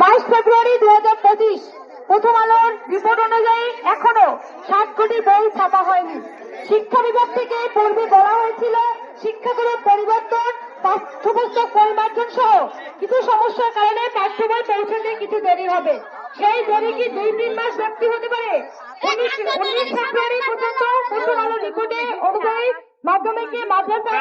বাইশ ফেব্রুয়ারি দু হাজার পঁচিশ, প্রথম আলোর রিপোর্ট অনুযায়ী এখনও ষাট কোটি বই ছাপা হয়নি। শিক্ষা বিভাগ থেকে পূর্বে বলা হয়েছিল শিক্ষাগুলোর পরিবর্তন, পাঠ্যপুস্তক পরিমার্জন সহ কিছু সমস্যার কারণে পাঠ্য বই পৌঁছাতে কিছু দেরি হবে। সেই দেরি কি দুই তিন মাস হতে পারে? উনিশ ফেব্রুয়ারি পর্যন্ত প্রথম আলো রিপোর্টে অনুযায়ী মাধ্যমিকে মাদ্রাসা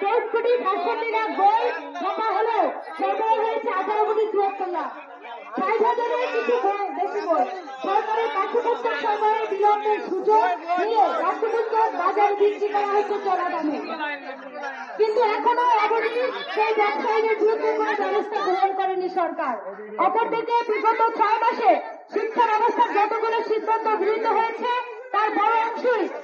তেইশ কোটি সাতষট্টি লাখ বই ছাপা হলেও সরবরাহ হয়েছে আঠারো কোটি চুয়াত্তর লাখ ষাট হাজারের কিছু বেশি বই। সরকারের পাঠ্যপুস্তক সরবরাহের বিলম্বের সুযোগ নিয়ে পাঠ্যপুস্তক বাজারে বিক্রি করা হচ্ছে চড়া দামে কিন্তু এখনও অবধি সেই ব্যবসায়ীদের বিরুদ্ধে কোনো ব্যবস্থা গ্রহণ করেনি সরকার। অপরদিকে বিগত ছয় মাসে শিক্ষা ব্যবস্থার যতগুলো সিদ্ধান্ত গৃহীত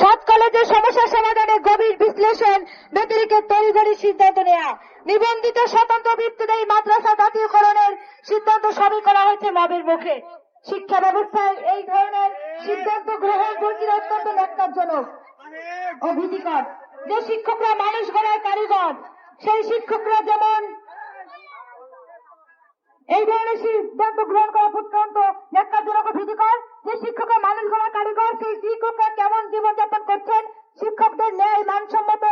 সাত কলেজের সমস্যা সমাধানে গভীর বিশ্লেষণ ব্যতিরিকে তড়িঘড়ি সিদ্ধান্ত নেওয়া নিবন্ধিত স্বতন্ত্র বৃত্তিদায়ী মাদ্রাসা জাতীয়করণের সিদ্ধান্ত সবই করা হয়েছে মবের মুখে। শিক্ষা ব্যবস্থায় এই ধরনের সিদ্ধান্ত গ্রহণ প্রক্রিয়া অত্যন্ত ন্যাক্কারজনক ও যে শিক্ষকরা মানুষ গড়ার কারিগর, সেই শিক্ষকরা যেমন এই ধরনের সিদ্ধান্ত গ্রহণ করা অত্যন্ত ন্যাক্কারজনক ভীতিকর যে শিক্ষকরা মানুষ গড়া কারিগর সেই শিক্ষকরা কেমন জীবনযাপন করছেন? শিক্ষকদের ন্যায় মানসম্মত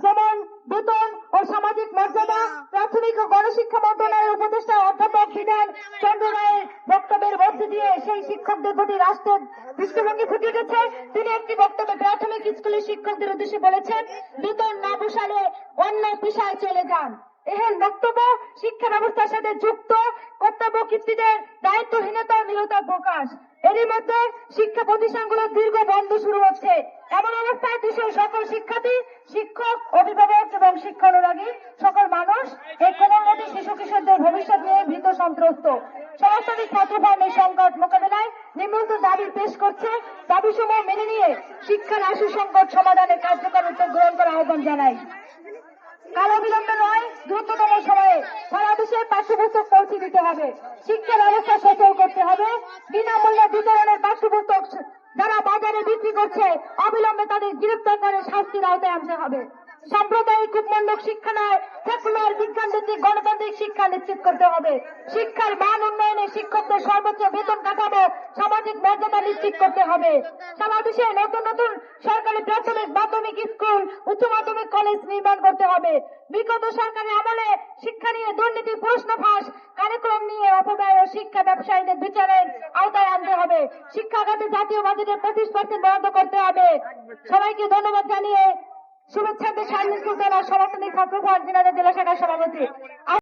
শ্রমণ বেতন ও সামাজিক মর্যাদা প্রাথমিক ও গণশিক্ষা মন্ত্রণালয়ের উপদেষ্টা অধ্যাপক বিধান চন্দ্র রায়ের বক্তব্যের মধ্যে দিয়ে সেই শিক্ষকদের প্রতি রাষ্ট্রের দৃষ্টিভঙ্গি ফুটে উঠেছে। তিনি একটি বক্তব্যে প্রাথমিক স্কুলের শিক্ষকদের উদ্দেশ্যে বলেছেন বেতন না বসালে অন্য পেশায় চলে যান। এহেন বক্তব্য শিক্ষা ব্যবস্থার সাথে যুক্ত কর্তব্য কীর্তিদের দায়িত্বহীনতা নিরতার প্রকাশ। এরই মধ্যে শিক্ষা প্রতিষ্ঠানগুলোর দীর্ঘ বন্ধ শুরু হচ্ছে। এমন অবস্থায় দেশের সকল শিক্ষার্থী, শিক্ষক, অভিভাবক এবং শিক্ষা অনুরাগী, সকল মানুষ এই কোমলমতি শিশু কিশোরদের ভবিষ্যৎ নিয়ে ভীত সন্ত্রস্ত। সরাসরি ছাত্র ফর্মের সংকট মোকাবেলায় নিম্নত দাবি পেশ করছে। দাবি সমূহ মেনে নিয়ে শিক্ষার আশু সংকট সমাধানে কার্যকর উদ্যোগ গ্রহণ করার আহ্বান জানাই কাল অবিলম্বে নয়, দ্রুততম সময়ে সারা পাঠ্যপুস্তক পৌঁছে দিতে হবে। শিক্ষা ব্যবস্থা সচল করতে হবে। বিনামূল্যে বিতরণের পাঠ্যপুস্তক যারা বাজারে বিক্রি করছে, অবিলম্বে তাদের গ্রেপ্তার করে শাস্তির আওতায় আনতে হবে। সাম্প্রদায়িক শিক্ষা নয় সেকুলার বিজ্ঞান ভিত্তিক গণতান্ত্রিক শিক্ষা নিশ্চিত করতে হবে। শিক্ষার মান উন্নয়নে শিক্ষকদের সর্বোচ্চ বেতন কাঠামো সামাজিক মর্যাদা নিশ্চিত করতে হবে। সারা দেশে নতুন নতুন সরকারি প্রাথমিক মাধ্যমিক স্কুল, উচ্চ মাধ্যমিক কলেজ নির্মাণ করতে হবে। বিগত সরকারের আমলে শিক্ষা নিয়ে দুর্নীতি প্রশ্ন ফাঁস কার্যক্রম নিয়ে অপব্যয় ও শিক্ষা ব্যবসায়ীদের বিচারের আওতায় আনতে হবে। শিক্ষা খাতে জাতীয় বাজেটের পঁচিশ পার্সেন্ট বরাদ্দ করতে হবে। সবাইকে ধন্যবাদ জানিয়ে শুভেচ্ছা সার্বিক সুলতানা সমাজনী ছাত্র জেলা শাখার সভাপতি।